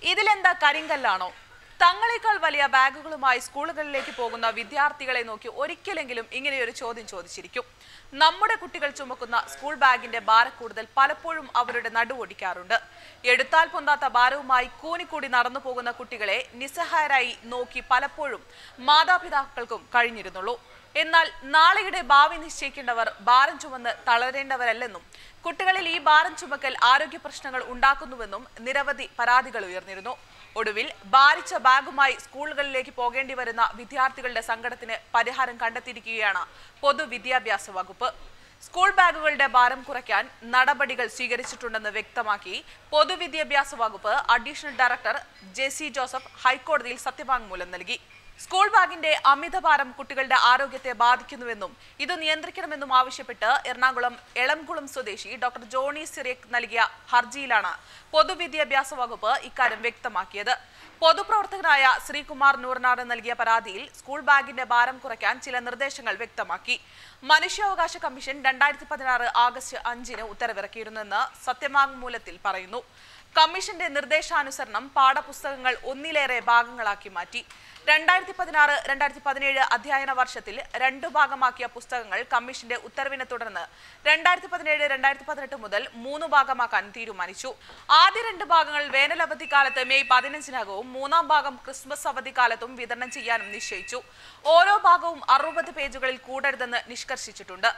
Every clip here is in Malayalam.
ഇതിലെന്താ കരിങ്കല്ലാണോ? തങ്ങളെക്കാൾ വലിയ ബാഗുകളുമായി സ്കൂളുകളിലേക്ക് പോകുന്ന വിദ്യാർത്ഥികളെ നോക്കി ഒരിക്കലെങ്കിലും ഇങ്ങനെയൊരു ചോദ്യം ചോദിച്ചിരിക്കും. നമ്മുടെ കുട്ടികൾ ചുമക്കുന്ന സ്കൂൾ ബാഗിന്റെ ഭാര കൂടുതൽ പലപ്പോഴും അവരുടെ നടുവൊടിക്കാറുണ്ട് എടുത്താൽ പൊന്താത്ത ഭാരവുമായി കൂനിക്കൂടി നടന്നു പോകുന്ന കുട്ടികളെ നിസ്സഹായരായി നോക്കി പലപ്പോഴും മാതാപിതാക്കൾക്കും കഴിഞ്ഞിരുന്നുള്ളൂ. എന്നാൽ നാളെയുടെ ഭാവി നിശ്ചയിക്കേണ്ടവർ ഭാരം ചുമന്ന് തളരേണ്ടവരല്ലെന്നും കുട്ടികളിൽ ഈ ഭാരം ചുമക്കൽ ആരോഗ്യ പ്രശ്നങ്ങൾ ഉണ്ടാക്കുന്നുവെന്നും നിരവധി പരാതികൾ ഉയർന്നിരുന്നു. ഒടുവിൽ ഭാരിച്ച ബാഗുമായി സ്കൂളുകളിലേക്ക് പോകേണ്ടി വരുന്ന വിദ്യാർത്ഥികളുടെ സങ്കടത്തിന് പരിഹാരം കണ്ടെത്തിയിരിക്കുകയാണ് പൊതുവിദ്യാഭ്യാസ വകുപ്പ്. സ്കൂൾ ബാഗുകളുടെ ഭാരം കുറയ്ക്കാൻ നടപടികൾ സ്വീകരിച്ചിട്ടുണ്ടെന്ന് വ്യക്തമാക്കി പൊതുവിദ്യാഭ്യാസ വകുപ്പ് അഡീഷണൽ ഡയറക്ടർ ജെ ജോസഫ് ഹൈക്കോടതിയിൽ സത്യവാങ്മൂലം നൽകി. സ്കൂൾ ബാഗിന്റെ അമിതഭാരം കുട്ടികളുടെ ആരോഗ്യത്തെ ബാധിക്കുന്നുവെന്നും ഇത് നിയന്ത്രിക്കണമെന്നും ആവശ്യപ്പെട്ട് എറണാകുളം എളംകുളം സ്വദേശി ഡോക്ടർ ജോണി സിറിയക് നൽകിയ ഹർജിയിലാണ് പൊതുവിദ്യാഭ്യാസ വകുപ്പ് ഇക്കാര്യം വ്യക്തമാക്കിയത്. പൊതുപ്രവർത്തകനായ ശ്രീകുമാർ നൂറിനാട് നൽകിയ പരാതിയിൽ സ്കൂൾ ബാഗിന്റെ ഭാരം കുറയ്ക്കാൻ ചില നിർദ്ദേശങ്ങൾ വ്യക്തമാക്കി. മനുഷ്യാവകാശ കമ്മീഷൻ രണ്ടായിരത്തി പതിനാറ് ആഗസ്റ്റ് അഞ്ചിന് ഉത്തരവിറക്കിയിരുന്നെന്ന് സത്യവാങ്മൂലത്തിൽ പറയുന്നു. കമ്മീഷന്റെ നിർദ്ദേശാനുസരണം പാഠപുസ്തകങ്ങൾ ഒന്നിലേറെ ഭാഗങ്ങളാക്കി മാറ്റി. രണ്ടായിരത്തി പതിനാറ് രണ്ടായിരത്തി പതിനേഴ് അധ്യയന വർഷത്തിൽ രണ്ടു ഭാഗമാക്കിയ പുസ്തകങ്ങൾ കമ്മീഷന്റെ ഉത്തരവിനെ തുടർന്ന് രണ്ടായിരത്തി പതിനേഴ് രണ്ടായിരത്തി പതിനെട്ട് മുതൽ മൂന്ന് ഭാഗമാക്കാൻ തീരുമാനിച്ചു. ആദ്യ രണ്ട് ഭാഗങ്ങൾ വേനൽ അവധിക്കാലത്ത് മെയ് പതിനഞ്ചിനകവും മൂന്നാം ഭാഗം ക്രിസ്മസ് അവധിക്കാലത്തും വിതരണം ചെയ്യാനും നിശ്ചയിച്ചു. ഓരോ ഭാഗവും അറുപത് പേജുകളിൽ കൂടരുതെന്ന് നിഷ്കർഷിച്ചിട്ടുണ്ട്.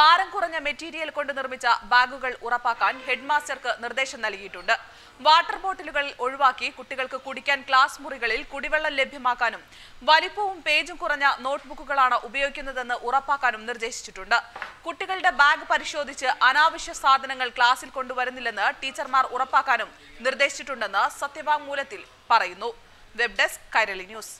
ഭാരം കുറഞ്ഞ മെറ്റീരിയൽ കൊണ്ട് നിർമ്മിച്ച ബാഗുകൾ ഉറപ്പാക്കാൻ ഹെഡ്മാസ്റ്റർക്ക് നിർദ്ദേശം നൽകിയിട്ടുണ്ട്. വാട്ടർ ബോട്ടിലുകൾ ഒഴിവാക്കി കുട്ടികൾക്ക് കുടിക്കാൻ ക്ലാസ് മുറികളിൽ കുടിവെള്ളം ലഭ്യമാക്കാനും വലിപ്പവും പേജും കുറഞ്ഞ നോട്ട്ബുക്കുകളാണ് ഉപയോഗിക്കുന്നതെന്ന് ഉറപ്പാക്കാനും നിർദ്ദേശിച്ചിട്ടുണ്ട്. കുട്ടികളുടെ ബാഗ് പരിശോധിച്ച് അനാവശ്യ സാധനങ്ങൾ ക്ലാസ്സിൽ കൊണ്ടുവരുന്നില്ലെന്ന് ടീച്ചർമാർ ഉറപ്പാക്കാനും നിർദ്ദേശിച്ചിട്ടുണ്ടെന്ന് സത്യവാങ്മൂലത്തിൽ പറയുന്നു. Web desk Kairali news.